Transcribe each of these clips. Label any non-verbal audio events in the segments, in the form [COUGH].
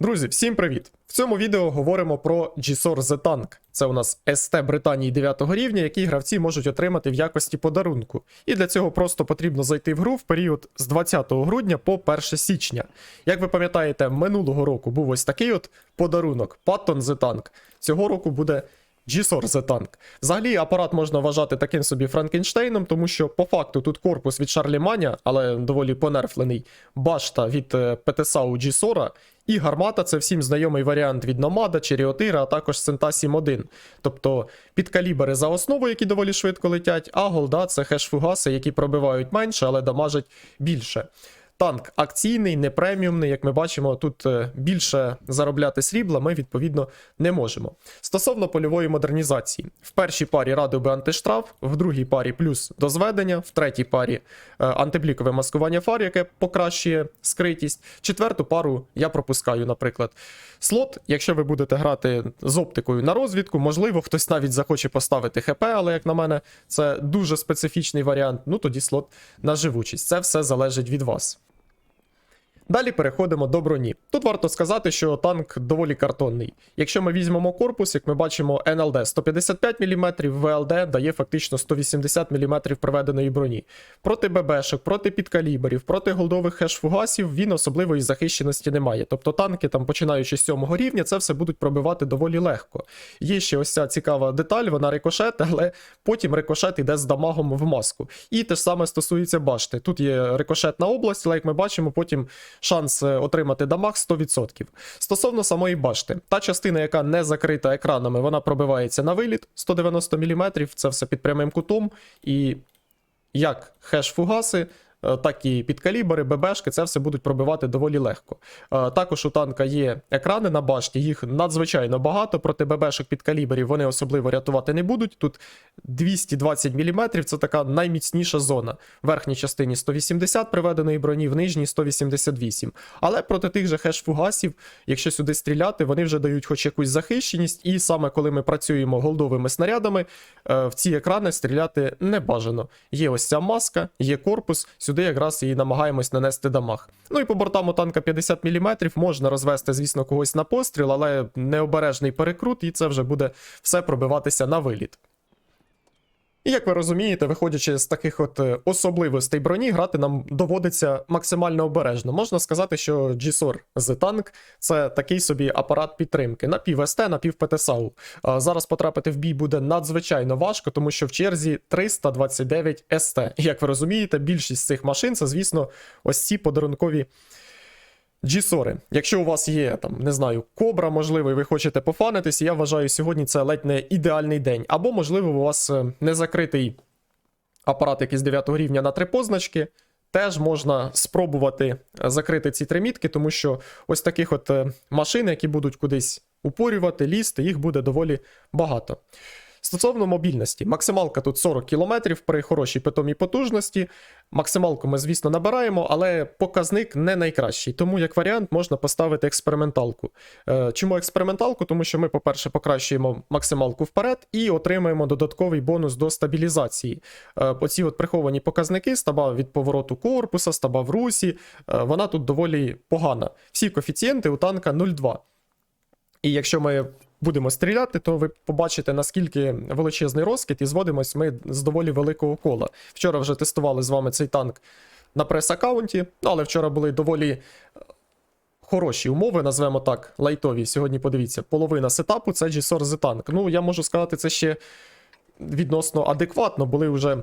Друзі, всім привіт! В цьому відео говоримо про GSOR The Tank. Це у нас СТ Британії 9 рівня, який гравці можуть отримати в якості подарунку. І для цього просто потрібно зайти в гру в період з 20 грудня по 1 січня. Як ви пам'ятаєте, минулого року був ось такий от подарунок Patton The Tank. Цього року буде GSOR The Tank. Взагалі апарат можна вважати таким собі Франкенштейном, тому що по факту тут корпус від Шарліманя, але доволі понерфлений, башта від е, ПТСАУ GSOR, і гармата це всім знайомий варіант від Номада, Черіотира, а також Сента 7.1. Тобто підкалібери за основу, які доволі швидко летять, а голда це хеш-фугаси, які пробивають менше, але дамажать більше. Танк акційний, не преміумний, як ми бачимо, тут е, більше заробляти срібла ми відповідно не можемо. Стосовно польової модернізації, в першій парі радив би антиштраф, в другій парі плюс до зведення, в третій парі е, антиблікове маскування фар, яке покращує скритість. Четверту пару я пропускаю, наприклад. Слот, якщо ви будете грати з оптикою на розвідку, можливо, хтось навіть захоче поставити ХП, але як на мене, це дуже специфічний варіант. Ну тоді слот на живучість. Це все залежить від вас. Далі переходимо до броні. Тут варто сказати, що танк доволі картонний. Якщо ми візьмемо корпус, як ми бачимо, НЛД 155 мм, ВЛД дає фактично 180 мм приведеної броні. Проти ББшок, проти підкаліберів, проти голдових хеш-фугасів він особливої захищеності не має. Тобто танки, там, починаючи з 7 рівня, це все будуть пробивати доволі легко. Є ще ось ця цікава деталь, вона рикошет, [LAUGHS] але потім рикошет іде з дамагом в маску. І те ж саме стосується башти. Тут є рикошетна область, але як ми бачимо, потім шанс е, отримати дамаг 100%. Стосовно самої башти, та частина, яка не закрита екранами, вона пробивається на виліт 190 мм, це все під прямим кутом. І як хеш-фугаси, е, так і підкалібери, ББшки, це все будуть пробивати доволі легко. Е, Також у танка є екрани на башті, їх надзвичайно багато. Проти ББшок підкаліберів вони особливо рятувати не будуть. Тут 220 мм це така найміцніша зона. В верхній частині 180 приведеної броні, в нижній 188. Але проти тих же хеш-фугасів, якщо сюди стріляти, вони вже дають хоч якусь захищеність, і саме коли ми працюємо голдовими снарядами, е, в ці екрани стріляти не бажано. Є ось ця маска, є корпус, сюди якраз і намагаємось нанести дамаг. Ну і по бортам у танка 50 мм можна розвести, звісно, когось на постріл, але необережний перекрут, і це вже буде все пробиватися на виліт. І як ви розумієте, виходячи з таких от е, особливостей броні, грати нам доводиться максимально обережно. Можна сказати, що GSOR The Tank – це такий собі апарат підтримки на пів СТ, на пів ПТСАУ. Зараз потрапити в бій буде надзвичайно важко, тому що в черзі 329 СТ. І як ви розумієте, більшість цих машин це, звісно, ось ці подарункові G-Сори. Якщо у вас є там, не знаю, кобра, можливо, і ви хочете пофанитись, я вважаю, сьогодні це ледь не ідеальний день. Або, можливо, у вас е, не закритий апарат якийсь 9 рівня на три позначки. Теж можна спробувати е, закрити ці три мітки, тому що ось таких от е, машин, які будуть кудись упорювати, лізти, їх буде доволі багато. Стосовно мобільності, максималка тут 40 км при хорошій питомій потужності. Максималку ми, звісно, набираємо, але показник не найкращий. Тому, як варіант, можна поставити експерименталку. Е, Чому експерименталку? Тому що ми, по-перше, покращуємо максималку вперед і отримаємо додатковий бонус до стабілізації. Е, Оці от приховані показники, стаба від повороту корпуса, стаба в русі, е, вона тут доволі погана. Всі коефіцієнти у танка 0,2. І якщо ми будемо стріляти, то ви побачите, наскільки величезний розкид, і зводимось ми з доволі великого кола. Вчора вже тестували з вами цей танк на прес-аккаунті, ну, але вчора були доволі е, хороші умови, назвемо так, лайтові. Сьогодні подивіться, половина сетапу це GSOR The Tank. Ну, я можу сказати, це ще відносно адекватно. Були вже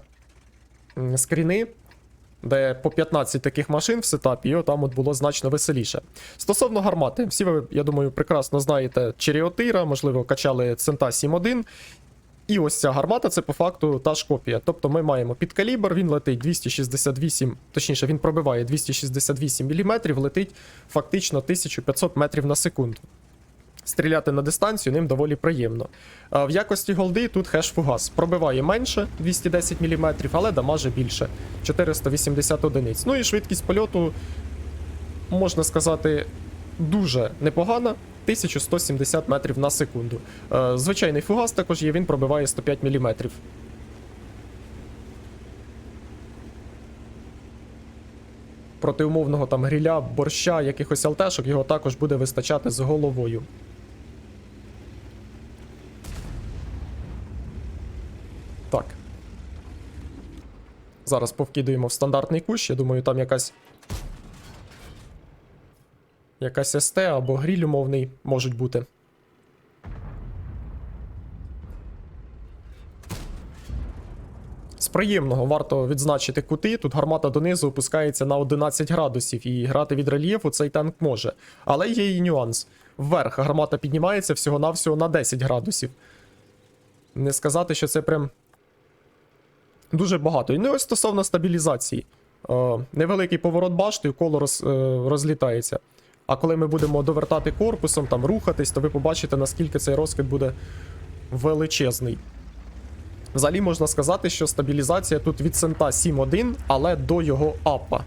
скріни, де по 15 таких машин в сетапі, і там от було значно веселіше. Стосовно гармати, всі ви, я думаю, прекрасно знаєте Черіотира, можливо, качали Цента 7.1. І ось ця гармата це по факту та ж копія. Тобто ми маємо підкалібр, він летить 268, точніше, він пробиває 268 мм, летить фактично 1500 метрів на секунду. Стріляти на дистанцію ним доволі приємно. В якості голди тут хеш-фугас. Пробиває менше 210 мм, але дамаже більше 480 одиниць. Ну і швидкість польоту, можна сказати, дуже непогана. 1170 метрів на секунду. Звичайний фугас також є, він пробиває 105 мм. проти умовного там гріля, борща, якихось алтешок, його також буде вистачати з головою. Так. Зараз повкидуємо в стандартний кущ. Я думаю, там якась. Якась СТ або гріль умовний можуть бути. З приємного варто відзначити кути. Тут гармата донизу опускається на 11 градусів, і грати від рельєфу цей танк може. Але є і нюанс. Вверх гармата піднімається всього-навсього на 10 градусів. Не сказати, що це прям дуже багато. І ну ось стосовно стабілізації. Е, невеликий поворот башти, коло роз, е, розлітається. А коли ми будемо довертати корпусом, там рухатись, то ви побачите, наскільки цей розкид буде величезний. Взагалі можна сказати, що стабілізація тут від сента 7.1, але до його апа.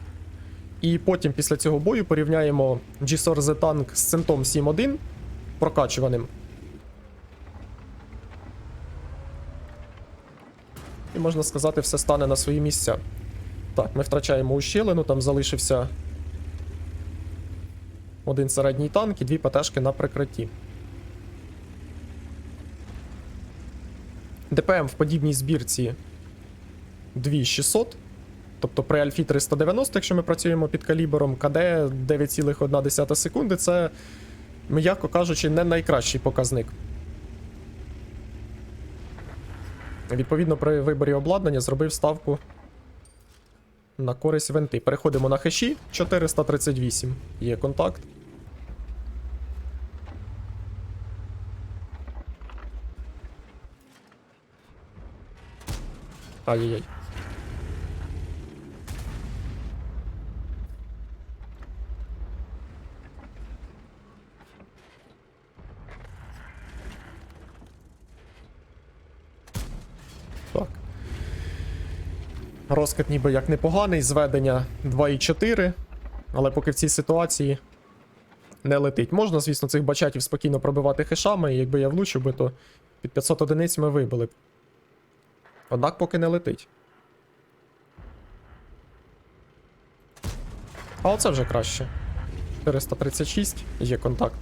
І потім після цього бою порівняємо G-Sor Z Tank з центом 7.1 прокачуваним. І можна сказати, все стане на свої місця. Так, ми втрачаємо ущелину, там залишився один середній танк і дві ПТшки на прикритті. ДПМ в подібній збірці 2600. Тобто при Альфі 390, якщо ми працюємо під калібром, КД 9,1 секунди, це, м'яко кажучи, не найкращий показник. Відповідно, при виборі обладнання зробив ставку на користь венти. Переходимо на хеші 438. Є контакт. Ай-яй-яй. Розкид ніби як непоганий, зведення 2,4, але поки в цій ситуації не летить. Можна, звісно, цих бачатів спокійно пробивати хешами, і якби я влучив би, то під 500 одиниць ми вибили б. Однак поки не летить. А оце вже краще. 436 є контакт.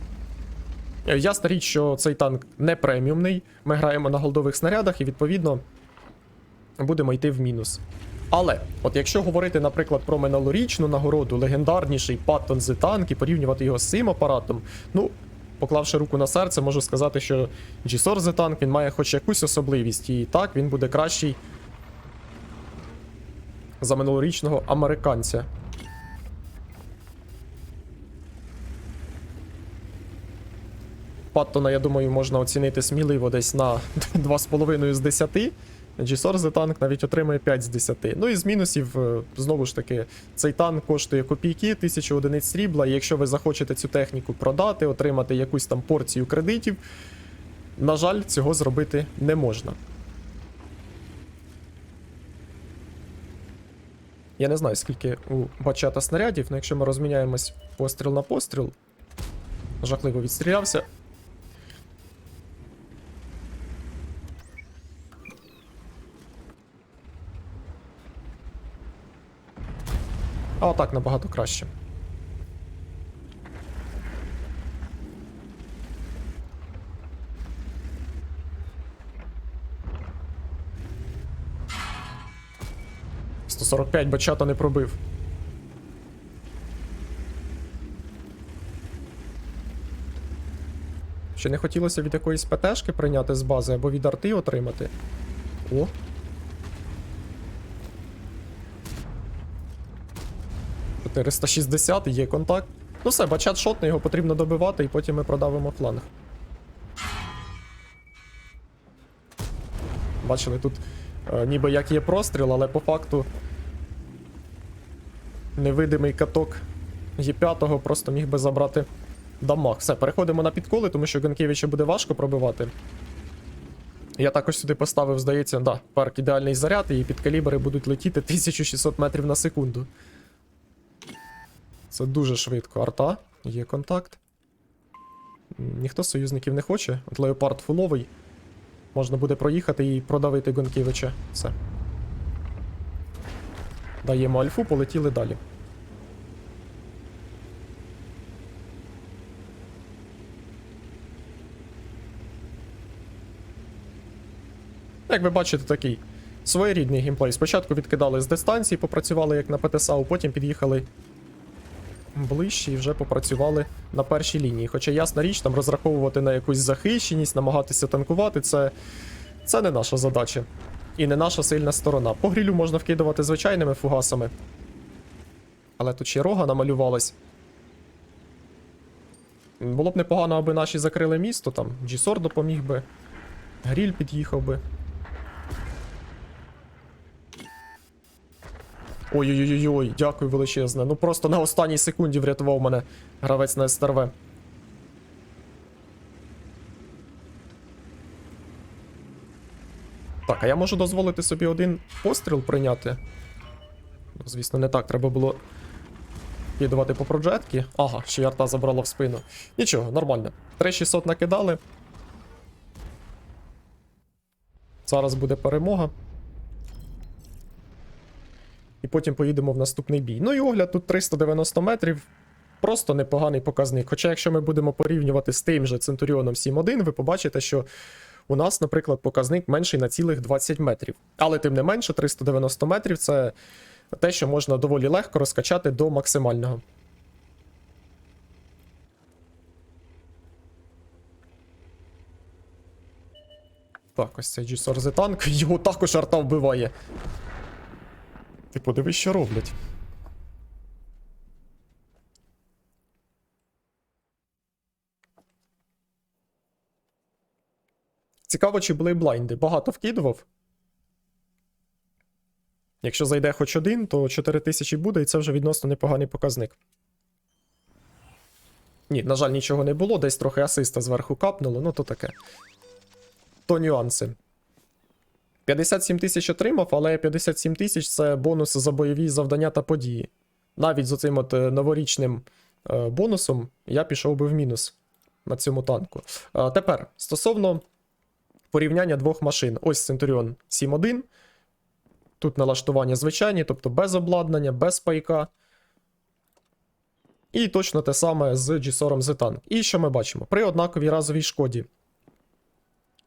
Е, Ясна річ, що цей танк не преміумний. Ми граємо на голдових снарядах і, відповідно, будемо йти в мінус. Але, от якщо говорити, наприклад, про минулорічну нагороду, легендарніший Паттон Tank і порівнювати його з цим апаратом, ну, поклавши руку на серце, можу сказати, що G-Sor The Tank він має хоч якусь особливість, і так він буде кращий за минулорічного американця. Паттона, я думаю, можна оцінити сміливо десь на [LAUGHS] 2,5 з 10. G-Sor The Tank навіть отримує 5 з 10. Ну і з мінусів, е, знову ж таки, цей танк коштує копійки, 1000 одиниць срібла. І якщо ви захочете цю техніку продати, отримати якусь там порцію кредитів, на жаль, цього зробити не можна. Я не знаю, скільки у бачата снарядів, але якщо ми розміняємось постріл на постріл, жахливо відстрілявся. А отак набагато краще. Сто сорок п'ять бачата не пробив. Чи не хотілося від якоїсь ПТшки прийняти з бази або від арти отримати? О, 460 є контакт. Ну все, бачат шотний, його потрібно добивати, і потім ми продавимо фланг. Бачили, тут е, ніби як є простріл, але по факту невидимий каток Є5 просто міг би забрати дамаг. Все, переходимо на підколи, тому що Ганкевича буде важко пробивати. Я також сюди поставив, здається, да, парк ідеальний заряд, і підкалібри будуть летіти 1600 метрів на секунду. Це дуже швидко. Арта, є контакт. Ніхто з союзників не хоче. От леопард фуловий. Можна буде проїхати і продавити Гонкевича. Все. Даємо альфу, полетіли далі. Як ви бачите, такий своєрідний геймплей. Спочатку відкидали з дистанції, попрацювали як на ПТСАУ, потім під'їхали ближче і вже попрацювали на першій лінії. Хоча ясна річ, там розраховувати на якусь захищеність, намагатися танкувати, це, це не наша задача. І не наша сильна сторона. По грілю можна вкидувати звичайними фугасами. Але тут ще рога намалювалась. Було б непогано, аби наші закрили місто, там Джісор допоміг би, гріль під'їхав би. Ой-ой-ой, дякую величезне. Ну просто на останній секунді врятував мене гравець на СТРВ. Так, а я можу дозволити собі один постріл прийняти. Ну, Звісно, не так треба було кидувати по проджетки. Ага, ще й арта забрала в спину. Нічого, нормально. 3600 накидали. Зараз буде перемога. І потім поїдемо в наступний бій. Ну і огляд тут 390 метрів. Просто непоганий показник. Хоча, якщо ми будемо порівнювати з тим же Центуріоном 7.1, ви побачите, що у нас, наприклад, показник менший на цілих 20 метрів. Але тим не менше, 390 метрів це те, що можна доволі легко розкачати до максимального. Так, ось цей G-Sor The його також арта вбиває. Ти подивись, що роблять. Цікаво, чи були блайнди. Багато вкидував. Якщо зайде хоч один, то 4000 буде, і це вже відносно непоганий показник. Ні, на жаль, нічого не було, десь трохи асиста зверху капнуло, ну то таке. То нюанси. 57 тисяч отримав, але 57 тисяч це бонус за бойові завдання та події. Навіть з оцим от е, новорічним е, бонусом я пішов би в мінус на цьому танку. Е, тепер, стосовно порівняння двох машин. Ось Centurion 7.1. Тут налаштування звичайні, тобто без обладнання, без пайка. І точно те саме з G-Sorом Z-Tank. І що ми бачимо? При однаковій разовій шкоді.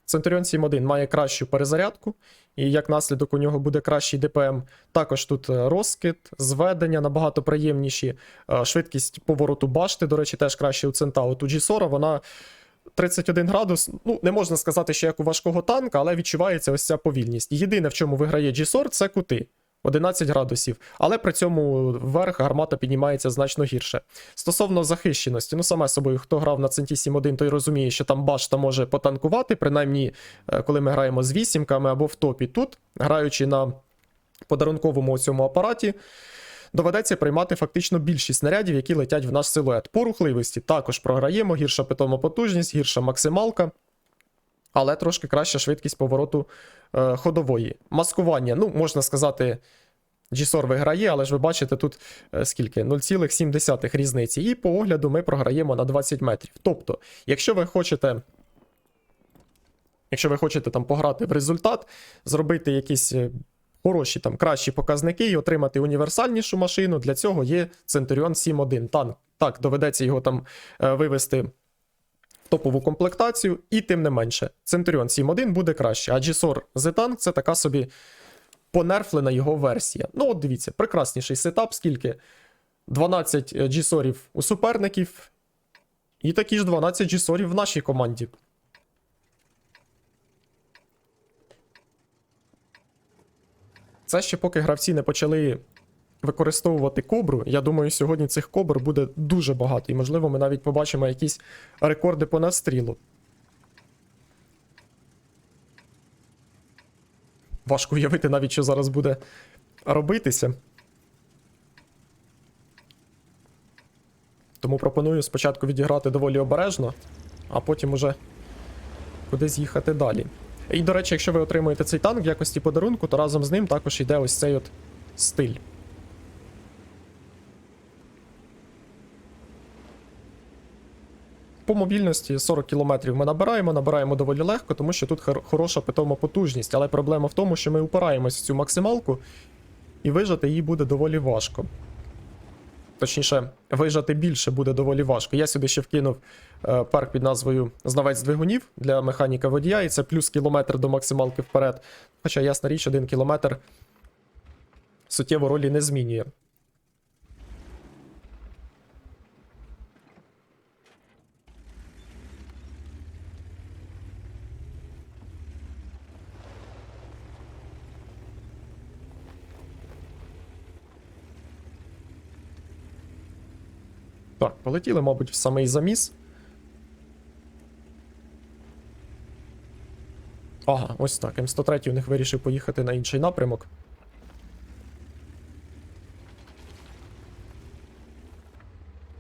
Centurion 7.1 має кращу перезарядку, і як наслідок у нього буде кращий ДПМ. Також тут е, розкид, зведення набагато приємніші, е, швидкість повороту башти, до речі, теж краще у Centaur. У G-Sora вона 31 градус. Ну, не можна сказати, що як у важкого танка, але відчувається ось ця повільність. Єдине, в чому виграє G-Sor, це кути. 11 градусів, але при цьому вверх гармата піднімається значно гірше. Стосовно захищеності, ну саме собою, хто грав на Центі 7.1, той розуміє, що там башта може потанкувати, принаймні, е, коли ми граємо з вісімками або в топі. Тут, граючи на подарунковому цьому апараті, доведеться приймати фактично більшість снарядів, які летять в наш силует. По рухливості також програємо, гірша питома потужність, гірша максималка. Але трошки краща швидкість повороту ходової. Маскування, ну, можна сказати, G-SOR виграє, але ж ви бачите тут е, скільки? 0,7 різниці. І по огляду ми програємо на 20 метрів. Тобто, якщо ви хочете. Якщо ви хочете там пограти в результат, зробити якісь е, хороші там кращі показники і отримати універсальнішу машину, для цього є Centurion 7.1 танк. Так, доведеться його там е, вивести топову комплектацію, і тим не менше, Centurion 7.1 буде краще, а G-SOR Z-Tank це така собі понерфлена його версія. Ну, от дивіться, прекрасніший сетап, скільки 12 G-SORів у суперників, і такі ж 12 G-SORів в нашій команді. Це ще поки гравці не почали використовувати кобру. Я думаю, сьогодні цих кобр буде дуже багато, і, можливо, ми навіть побачимо якісь рекорди по настрілу. Важко уявити навіть, що зараз буде робитися. Тому пропоную спочатку відіграти доволі обережно, а потім уже кудись їхати далі. І, до речі, якщо ви отримуєте цей танк в якості подарунку, то разом з ним також йде ось цей от стиль. По мобільності 40 км ми набираємо, набираємо доволі легко, тому що тут хороша питома потужність, але проблема в тому, що ми упираємось в цю максималку, і вижати її буде доволі важко. Точніше, вижати більше буде доволі важко. Я сюди ще вкинув е, перк під назвою Знавець двигунів для механіка водія, і це плюс кілометр до максималки вперед. Хоча, ясна річ, один кілометр суттєво ролі не змінює. Так, полетіли, мабуть, в самий заміс. Ага, ось так. М103 у них вирішив поїхати на інший напрямок.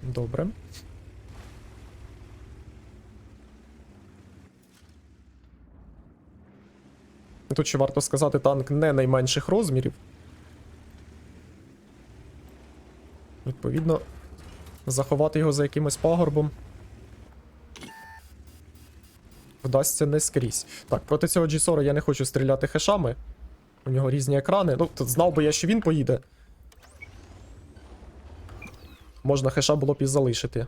Добре. Тут ще варто сказати, танк не найменших розмірів. Відповідно, заховати його за якимось пагорбом. Вдасться не скрізь. Так, проти цього G40 я не хочу стріляти хешами. У нього різні екрани. Ну, тут знав би я, що він поїде. Можна хеша було б і залишити.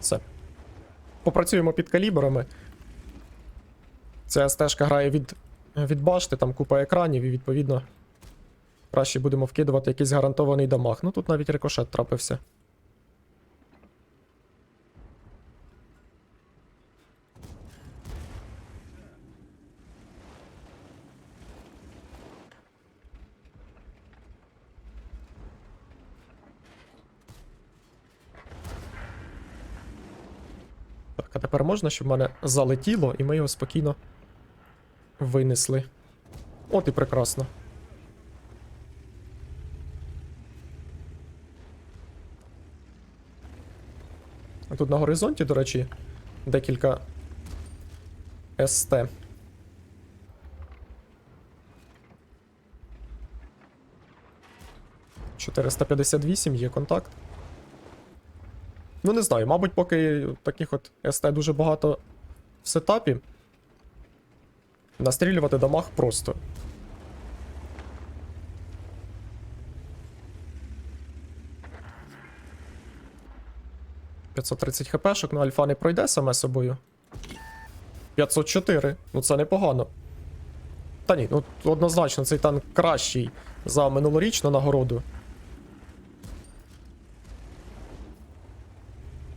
Все. Попрацюємо під калібрами. Ця стежка грає від, від башти, там купа екранів, і відповідно. Краще будемо вкидувати якийсь гарантований дамаг. Ну тут навіть рикошет трапився. А тепер можна, щоб в мене залетіло, і ми його спокійно винесли. От і прекрасно. А Тут на горизонті, до речі, декілька СТ. «458» є контакт. Ну, не знаю, мабуть, поки таких от СТ дуже багато в сетапі. Настрілювати дамаг просто. «530 хпшок, ну альфа не пройде саме собою. 504. Ну це непогано. Та ні, ну однозначно цей танк кращий за минулорічну нагороду.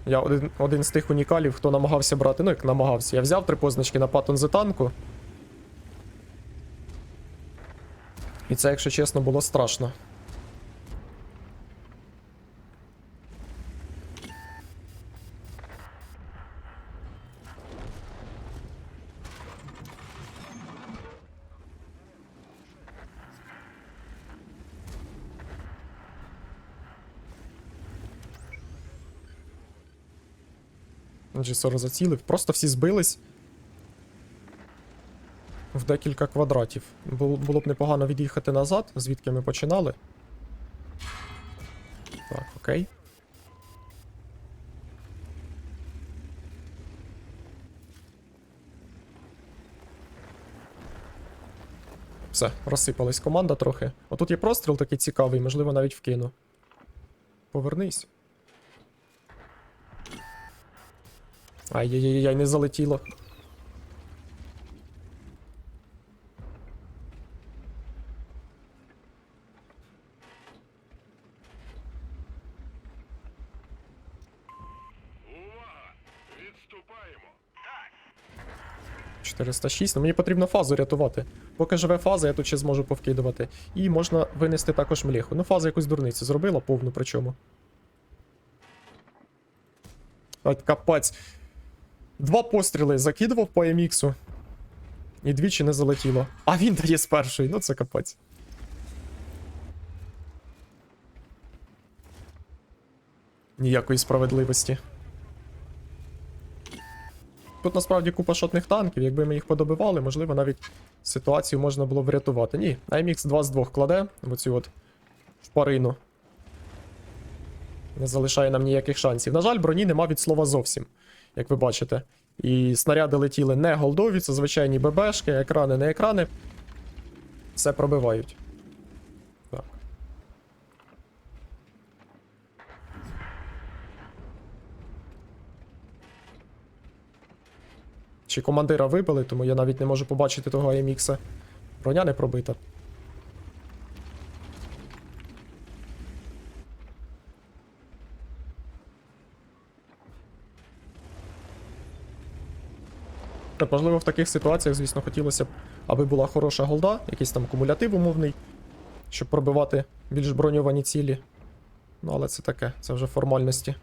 Я один, один з тих унікалів, хто намагався брати. Ну, як намагався. Я взяв три позначки на патон за танку. І це, якщо чесно, було страшно. G40 зацілив. Просто всі збились. В декілька квадратів. Було, б непогано від'їхати назад, звідки ми починали. Так, окей. Все, розсипалась команда трохи. Отут є простріл такий цікавий, можливо, навіть вкину. Повернись. Ай-яй-яй, не залетіло. Відступаємо! 406. Ну мені потрібно фазу рятувати. Поки живе фаза, я тут ще зможу повкидувати. І можна винести також мліху. Ну, фаза якусь дурницю зробила, повну причому. От капець. Два постріли закидував по MX. І двічі не залетіло. А він дає з першої, ну це капець. Ніякої справедливості. Тут насправді купа шотних танків, якби ми їх подобивали, можливо, навіть ситуацію можна було врятувати. Ні, AMX 2 з 2 кладе в оцю от шпарину. Не залишає нам ніяких шансів. На жаль, броні нема від слова зовсім, як ви бачите. І снаряди летіли не голдові, це звичайні ББшки, екрани, не екрани. Все пробивають. Так. Чи командира вибили, тому я навіть не можу побачити того AMX. Броня не пробита. Так, Можливо, в таких ситуаціях, звісно, хотілося б, аби була хороша голда, якийсь там кумулятив умовний, щоб пробивати більш броньовані цілі. Ну, але це таке, це вже формальності.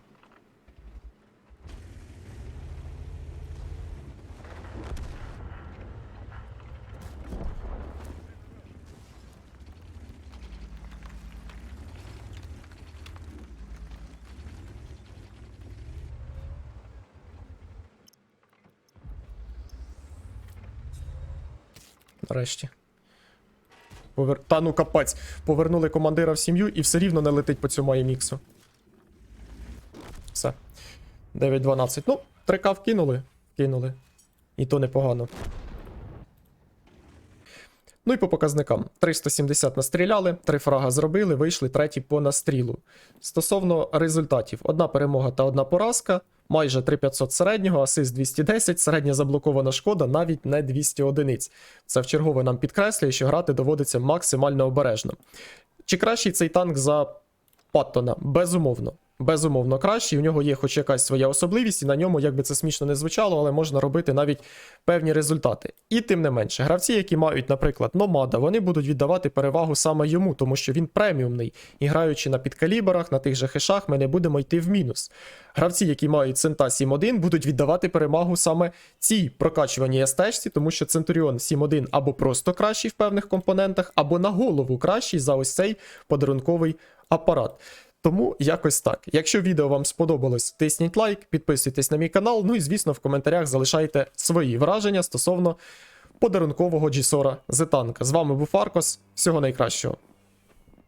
Нарешті. Повер... Та ну капець. Повернули командира в сім'ю і все рівно не летить по цьому айміксу. Все. 9-12. Ну, 3К вкинули. Кинули. І то непогано. Ну і по показникам. 370 настріляли, 3 фрага зробили, вийшли треті по настрілу. Стосовно результатів: одна перемога та одна поразка, майже 3500 середнього, асист 210, середня заблокована шкода навіть не 200 одиниць. Це вчергове нам підкреслює, що грати доводиться максимально обережно. Чи кращий цей танк за Паттона? Безумовно. Безумовно, кращий. У нього є хоч якась своя особливість, і на ньому, як би це смішно не звучало, але можна робити навіть певні результати. І тим не менше, гравці, які мають, наприклад, Номада, вони будуть віддавати перевагу саме йому, тому що він преміумний. І граючи на підкаліберах, на тих же хешах, ми не будемо йти в мінус. Гравці, які мають Цента 7.1, будуть віддавати перевагу саме цій прокачуваній естечці, тому що Центуріон 7.1 або просто кращий в певних компонентах, або на голову кращий за ось цей подарунковий апарат. Тому якось так. Якщо відео вам сподобалось, тисніть лайк, підписуйтесь на мій канал. Ну і звісно, в коментарях залишайте свої враження стосовно подарункового Джісора Зетанка. З вами був Фаркос. Всього найкращого.